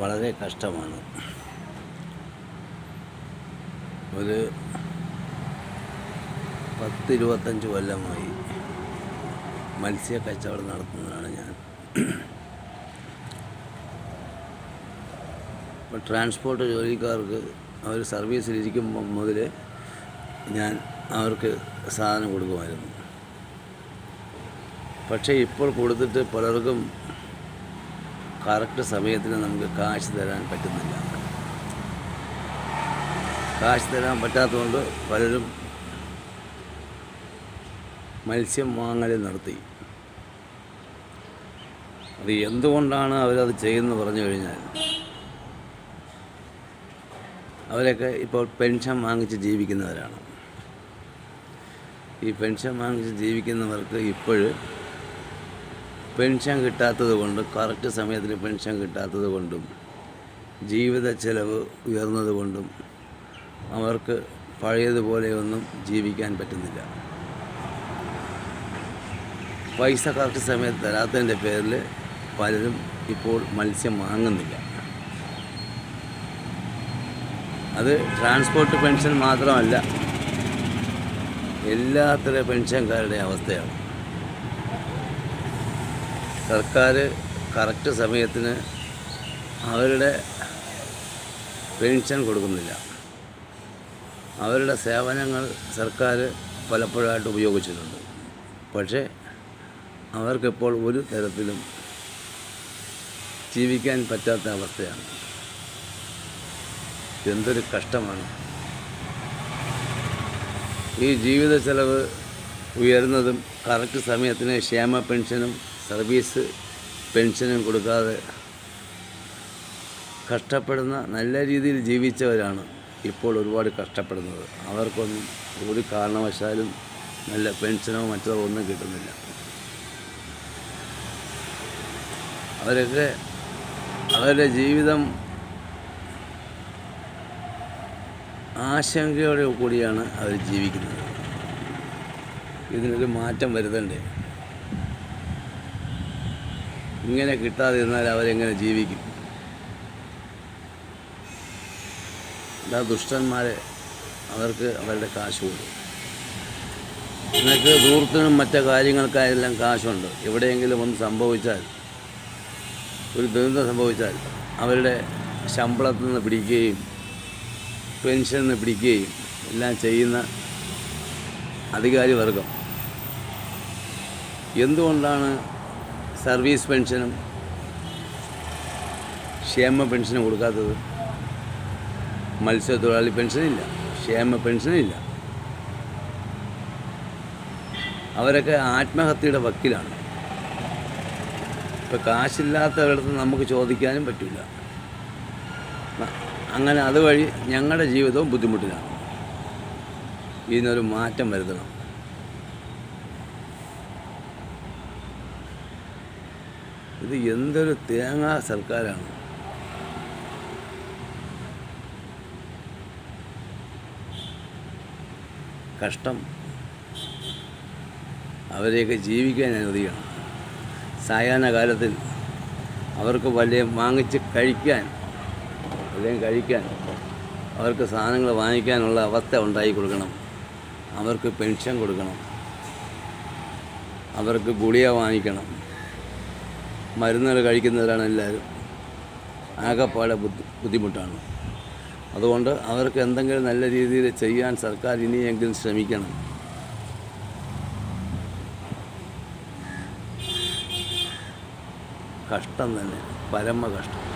വളരെ കഷ്ടമാണ്. ഒരു പത്തിരുപത്തഞ്ച് കൊല്ലമായി മത്സ്യ കച്ചവടം നടത്തുന്നതാണ് ഞാൻ. ഇപ്പോൾ ട്രാൻസ്പോർട്ട് ജോലിക്കാർക്ക് അവർ സർവീസിലിരിക്കുമ്പം മുതൽ ഞാൻ അവർക്ക് സാധനം കൊടുക്കുമായിരുന്നു. പക്ഷേ ഇപ്പോൾ കൊടുത്തിട്ട് പലർക്കും കറക്റ്റ് സമയത്തിന് നമുക്ക് കാശ് തരാൻ പറ്റുന്നില്ല. കാശ് തരാൻ പറ്റാത്തതുകൊണ്ട് പലരും മത്സ്യം വാങ്ങൽ നടത്തി അത് എന്തുകൊണ്ടാണ് അവരത് ചെയ്യുന്നത് പറഞ്ഞു കഴിഞ്ഞാൽ അവരൊക്കെ ഇപ്പോൾ പെൻഷൻ വാങ്ങിച്ച് ജീവിക്കുന്നവരാണ്. ഈ പെൻഷൻ വാങ്ങിച്ച് ജീവിക്കുന്നവർക്ക് ഇപ്പോൾ പെൻഷൻ കിട്ടാത്തത് കൊണ്ടും കറക്റ്റ് സമയത്തിന് പെൻഷൻ കിട്ടാത്തത് കൊണ്ടും ജീവിത ചെലവ് ഉയർന്നത് കൊണ്ടും അവർക്ക് പഴയതുപോലെയൊന്നും ജീവിക്കാൻ പറ്റുന്നില്ല. പൈസ കറക്റ്റ് സമയത്ത് തരാത്തതിന്റെ പേരിൽ പലരും ഇപ്പോൾ മത്സ്യം വാങ്ങുന്നില്ല. അത് ട്രാൻസ്പോർട്ട് പെൻഷൻ മാത്രമല്ല എല്ലാത്തരം പെൻഷൻകാരുടെ അവസ്ഥയാണ്. സർക്കാർ കറക്റ്റ് സമയത്തിന് അവരുടെ പെൻഷൻ കൊടുക്കുന്നില്ല. അവരുടെ സേവനങ്ങൾ സർക്കാർ പലപ്പോഴായിട്ട് ഉപയോഗിച്ചിട്ടുണ്ട്. പക്ഷേ അവർക്കിപ്പോൾ ഒരു തരത്തിലും ജീവിക്കാൻ പറ്റാത്ത അവസ്ഥയാണ്. എന്തൊരു കഷ്ടമാണ്. ഈ ജീവിത ചെലവ് ഉയരുന്നതും കറക്റ്റ് സമയത്തിന് ക്ഷേമ പെൻഷനും സർവീസ് പെൻഷനും കൊടുക്കാതെ കഷ്ടപ്പെടുന്ന നല്ല രീതിയിൽ ജീവിച്ചവരാണ് ഇപ്പോൾ ഒരുപാട് കഷ്ടപ്പെടുന്നത്. അവർക്കൊന്നും ഒരു കാരണവശാലും നല്ല പെൻഷനോ മറ്റോ ഒന്നും കിട്ടുന്നില്ല. അവരൊക്കെ അവരുടെ ജീവിതം ആശങ്കയോടെ കൂടിയാണ് അവർ ജീവിക്കുന്നത്. ഇതിനൊരു മാറ്റം വരുത്തണ്ടേ? ഇങ്ങനെ കിട്ടാതിരുന്നാൽ അവരെങ്ങനെ ജീവിക്കും? എല്ലാ ദുഷ്ടന്മാരെ അവർക്ക് അവരുടെ കാശ് കൊടുക്കും. നിനക്ക് ദൂർത്തിനും മറ്റു കാര്യങ്ങൾക്കായെല്ലാം കാശുണ്ട്. എവിടെയെങ്കിലും ഒന്ന് സംഭവിച്ചാൽ ഒരു ദുരന്തം സംഭവിച്ചാൽ അവരുടെ ശമ്പളത്തിൽ നിന്ന് പിടിക്കുകയും പെൻഷനിൽ നിന്ന് പിടിക്കുകയും എല്ലാം ചെയ്യുന്ന അധികാരി വർഗം എന്തുകൊണ്ടാണ് സർവീസ് പെൻഷനും ക്ഷേമ പെൻഷനും കൊടുക്കാത്തത് മത്സ്യത്തൊഴിലാളി പെൻഷനില്ല ക്ഷേമ പെൻഷനില്ല. അവരൊക്കെ ആത്മഹത്യയുടെ വക്കിലാണ്. ഇപ്പോൾ കാശില്ലാത്തവരടുത്ത് നമുക്ക് ചോദിക്കാനും പറ്റില്ല അങ്ങനെ അതുവഴി ഞങ്ങളുടെ ജീവിതവും ബുദ്ധിമുട്ടിലാണ്. ഇതിനൊരു മാറ്റം വരുത്തണം. ഇത് എന്തൊരു തേങ്ങാ സർക്കാരാണ്. കഷ്ടം. അവരെയൊക്കെ ജീവിക്കാൻ അനുവദിക്കണം. സായാഹ്ന കാലത്തിൽ അവർക്ക് വലിയ വാങ്ങിച്ച് കഴിക്കാൻ വല്ലതും കഴിക്കാൻ അവർക്ക് സാധനങ്ങൾ വാങ്ങിക്കാനുള്ള അവസ്ഥ ഉണ്ടാക്കി കൊടുക്കണം. അവർക്ക് പെൻഷൻ കൊടുക്കണം. അവർക്ക് ഗുളിക വാങ്ങിക്കണം. മരുന്നുകൾ കഴിക്കുന്നവരാണ് എല്ലാവരും. ആകെപ്പാടെ ബുദ്ധി ബുദ്ധിമുട്ടാണ്. അതുകൊണ്ട് അവർക്ക് എന്തെങ്കിലും നല്ല രീതിയിൽ ചെയ്യാൻ സർക്കാർ ഇനിയെങ്കിലും ശ്രമിക്കണം. കഷ്ടം തന്നെ. പരമ കഷ്ടം